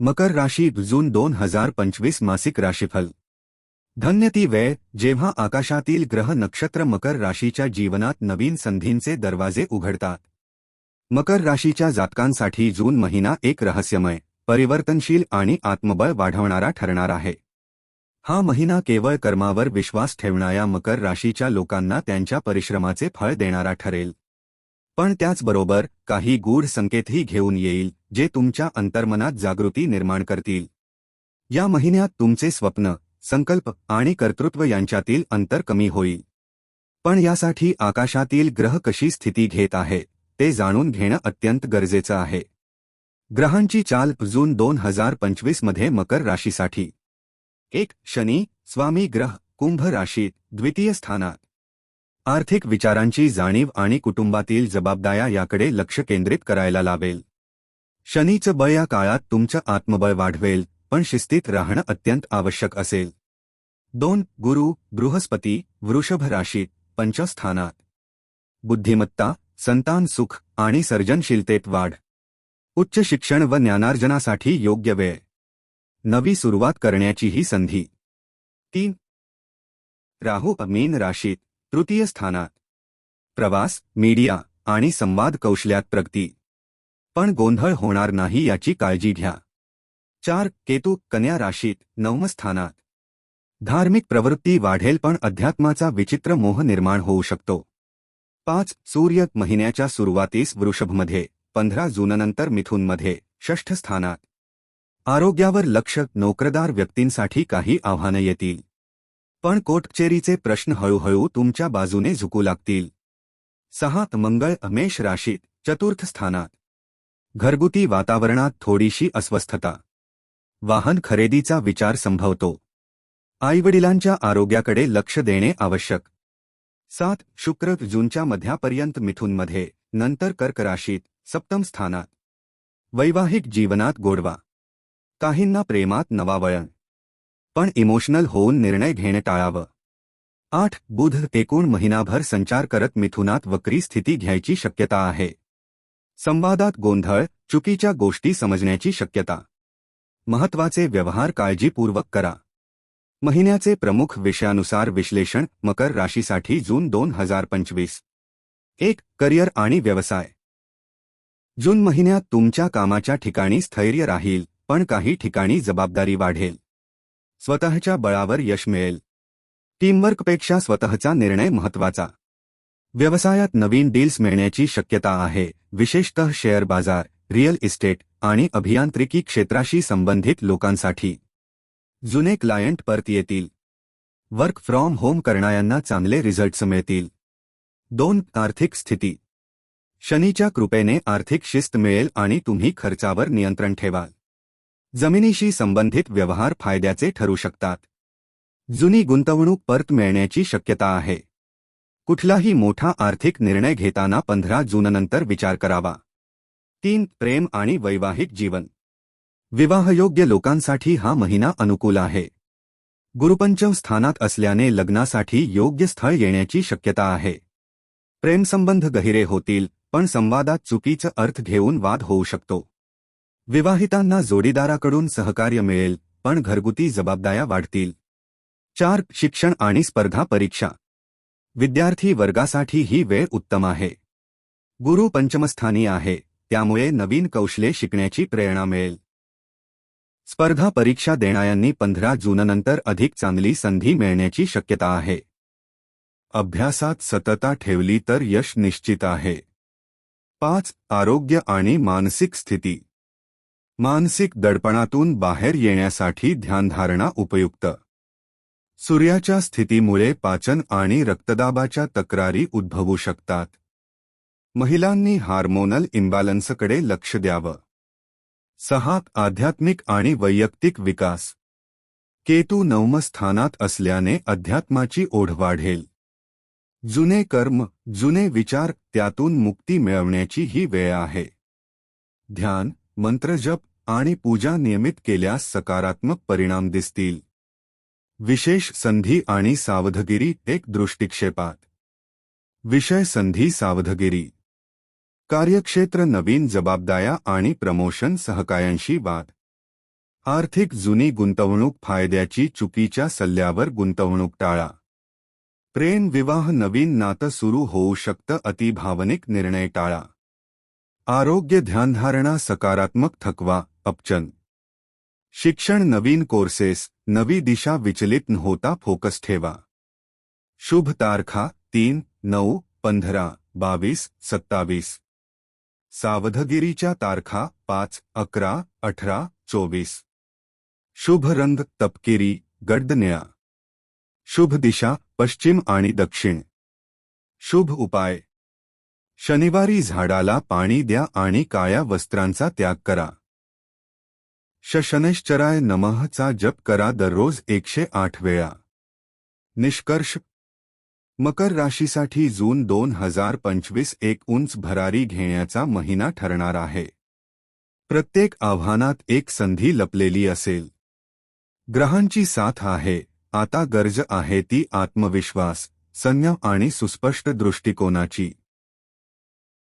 मकर राशी जून दोन हजार पंचवीस मासिक राशीफल. धन्य ती वेळ जेव्हा आकाशातील ग्रह नक्षत्र मकर राशीच्या जीवनात नवीन संधींचे दरवाजे उघडतात. मकर राशीच्या जातकांसाठी जून महिना एक रहस्यमय परिवर्तनशील आणि आत्मबळ वाढवणारा ठरणार आहे. हा महिना केवळ कर्मावर विश्वास ठेवणाऱ्या मकर राशीच्या लोकांना त्यांच्या परिश्रमाचे फळ देणारा ठरेल. पण त्याचबरोबर काही गूढ संकेतही घेऊन येईल जे तुमच्या अंतर्मनात जागृती निर्माण करतील. या महिन्यात तुमचे स्वप्न संकल्प आणि कर्तृत्व यांच्यातील अंतर कमी होईल. पण यासाठी आकाशातील ग्रह कशी स्थिती घेत आहे ते जाणून घेणं अत्यंत गरजेचं आहे. ग्रहांची चाल जून दोन हजार पंचवीसमध्ये मकर राशीसाठी. एक शनी स्वामी ग्रह कुंभ राशीत द्वितीय स्थानात. आर्थिक विचारांची जाणीव आणि कुटुंबातील जबाबदाऱ्या याकडे लक्ष केंद्रित करायला लावेल. शनीचं बळ या काळात तुमचं आत्मबळ वाढवेल पण शिस्तीत राहणं अत्यंत आवश्यक असेल. दोन गुरु बृहस्पती वृषभ राशीत पंचस्थानात. बुद्धिमत्ता संतान सुख आणि सर्जनशीलतेत वाढ. उच्च शिक्षण व ज्ञानार्जनासाठी योग्य वेळ. नवी सुरुवात करण्याची ही संधी. तीन राहू मीन राशीत. तृतीय स्थानात. प्रवास मीडिया आणि संवाद कौशल्यात प्रगती. पण गोंधळ होणार नाही याची काळजी घ्या. चार केतू कन्या राशीत नवम स्थानात. धार्मिक प्रवृत्ती वाढेल पण अध्यात्माचा विचित्र मोह निर्माण होऊ शकतो. पाच सूर्य महिन्याच्या सुरुवातीस वृषभमध्ये पंधरा जूननंतर मिथूनमध्ये षष्ठ स्थानात. आरोग्यावर लक्ष नोकरदार व्यक्तींसाठी काही आव्हानं येतील. पण कोटचेरीचे प्रश्न हळूहळू तुमच्या बाजूने झुकू लागतील. सहात मंगळ अमेश राशीत चतुर्थ स्थानात. घरगुती वातावरणात थोडीशी अस्वस्थता. वाहन खरेदीचा विचार संभवतो. आईवडिलांच्या आरोग्याकडे लक्ष देणे आवश्यक. सात शुक्र जूनच्या मध्यापर्यंत मिथूनमध्ये नंतर कर्क राशीत सप्तम स्थानात. वैवाहिक जीवनात गोडवा. काहींना प्रेमात नवावळण. पण इमोशनल होऊन निर्णय घेणे टाळावं. आठ बुध एकूण महिनाभर संचार करत मिथुनात वक्री स्थिती घ्यायची शक्यता आहे. संवादात गोंधळ चुकीच्या गोष्टी समजण्याची शक्यता. महत्त्वाचे व्यवहार काळजीपूर्वक करा. महिन्याचे प्रमुख विषयानुसार विश्लेषण मकर राशीसाठी जून दोन हजार पंचवीस. एक करिअर आणि व्यवसाय. जून महिन्यात तुमच्या कामाच्या ठिकाणी स्थैर्य राहील पण काही ठिकाणी जबाबदारी वाढेल. स्वतःच्या बळावर यश मिळेल. टीमवर्कपेक्षा स्वतःचा निर्णय महत्त्वाचा व्यवसायात नवीन डील्स मिळण्याची शक्यता आहे विशेषतः शेअर बाजार रिअल इस्टेट आणि अभियांत्रिकी क्षेत्राशी संबंधित लोकांसाठी. जुने क्लायंट परत येतील. वर्क फ्रॉम होम करणाऱ्यांना चांगले रिझल्ट्स मिळतील. दोन आर्थिक स्थिती. शनीच्या कृपेने आर्थिक शिस्त मिळेल आणि तुम्ही खर्चावर नियंत्रण ठेवाल. जमिनीशी संबंधित व्यवहार फायद्याचे ठरू शकतात. जुनी गुंतवणूक परत मिळण्याची शक्यता आहे. कुठलाही मोठा आर्थिक निर्णय घेताना पंधरा जूननंतर विचार करावा. तीन प्रेम आणि वैवाहिक जीवन. विवाहयोग्य लोकांसाठी हा महिना अनुकूल आहे. गुरुपंचम स्थानात असल्याने लग्नासाठी योग्य स्थळ येण्याची शक्यता आहे. प्रेमसंबंध गहिरे होतील पण संवादात चुकीचं अर्थ घेऊन वाद होऊ शकतो. विवाहितांना जोडीदाराकडून सहकार्य मिळेल पण घरगुती जबाबदाऱ्या वाढतील. चार शिक्षण आणि स्पर्धा परीक्षा. विद्यार्थी वर्गासाठी ही वेळ उत्तम आहे. गुरु पंचमस्थानी आहे त्यामुळे नवीन कौशले शिकण्याची प्रेरणा मिळेल. स्पर्धा परीक्षा देणाऱ्यांनी पंधरा जूननंतर अधिक चांगली संधी मिळण्याची शक्यता आहे. अभ्यासात सतता ठेवली तर यश निश्चित आहे. पाच आरोग्य आणि मानसिक स्थिती. मानसिक दडपणातून बाहेर येण्यासाठी ध्यानधारणा उपयुक्त. सूर्याच्या स्थितीमुळे पाचन आणि रक्तदाबाच्या तक्रारी उद्भवू शकतात. महिलांनी हार्मोनल इम्बॅलन्सकडे लक्ष द्यावं. सहा आध्यात्मिक आणि वैयक्तिक विकास. केतू नवमस्थानात असल्याने अध्यात्माची ओढ वाढेल. जुने कर्म जुने विचार त्यातून मुक्ती मिळवण्याची ही वेळ आहे. ध्यान मंत्रजप आणि पूजा नियमित केल्यास सकारात्मक परिणाम दिसतील. विशेष संधी आणि सावधगिरी एक दृष्टिक्षेपात. विषय संधी सावधगिरी. कार्यक्षेत्र नवीन जबाबदाया आणि प्रमोशन सहकायांशी वाद. आर्थिक जुनी गुंतवणूक फायद्याची चुकीच्या सल्ल्यावर गुंतवणूक टाळा. प्रेम विवाह नवीन नातं सुरू होऊ शकतं अतिभावनिक निर्णय टाळा. आरोग्य ध्यानधारणा सकारात्मक थकवा. अपचन. शिक्षण नवीन कोर्सेस नवी दिशा विचलित न होता फोकस ठेवा. शुभ तारखा तीन नऊ पंधरा बावीस सत्तावीस. सावधगिरीच्या तारखा पाच अकरा अठरा चोवीस. शुभ रंग तपकिरी गडद निळा शुभ दिशा पश्चिम आणि दक्षिण. शुभ उपाय. शनिवारी झाडाला पाणी द्या आणि काळ्या वस्त्रांचा त्याग करा. शशनेश्चराय नमहचा जप करा दररोज एकशे आठ वेळा. निष्कर्ष. मकर राशीसाठी जून दोन हजार पंचवीस एक उंच भरारी घेण्याचा महिना ठरणार आहे. प्रत्येक आव्हानात एक संधी लपलेली असेल. ग्रहांची साथ आहे आता गरज आहे ती आत्मविश्वास संयम आणि सुस्पष्ट दृष्टिकोनाची.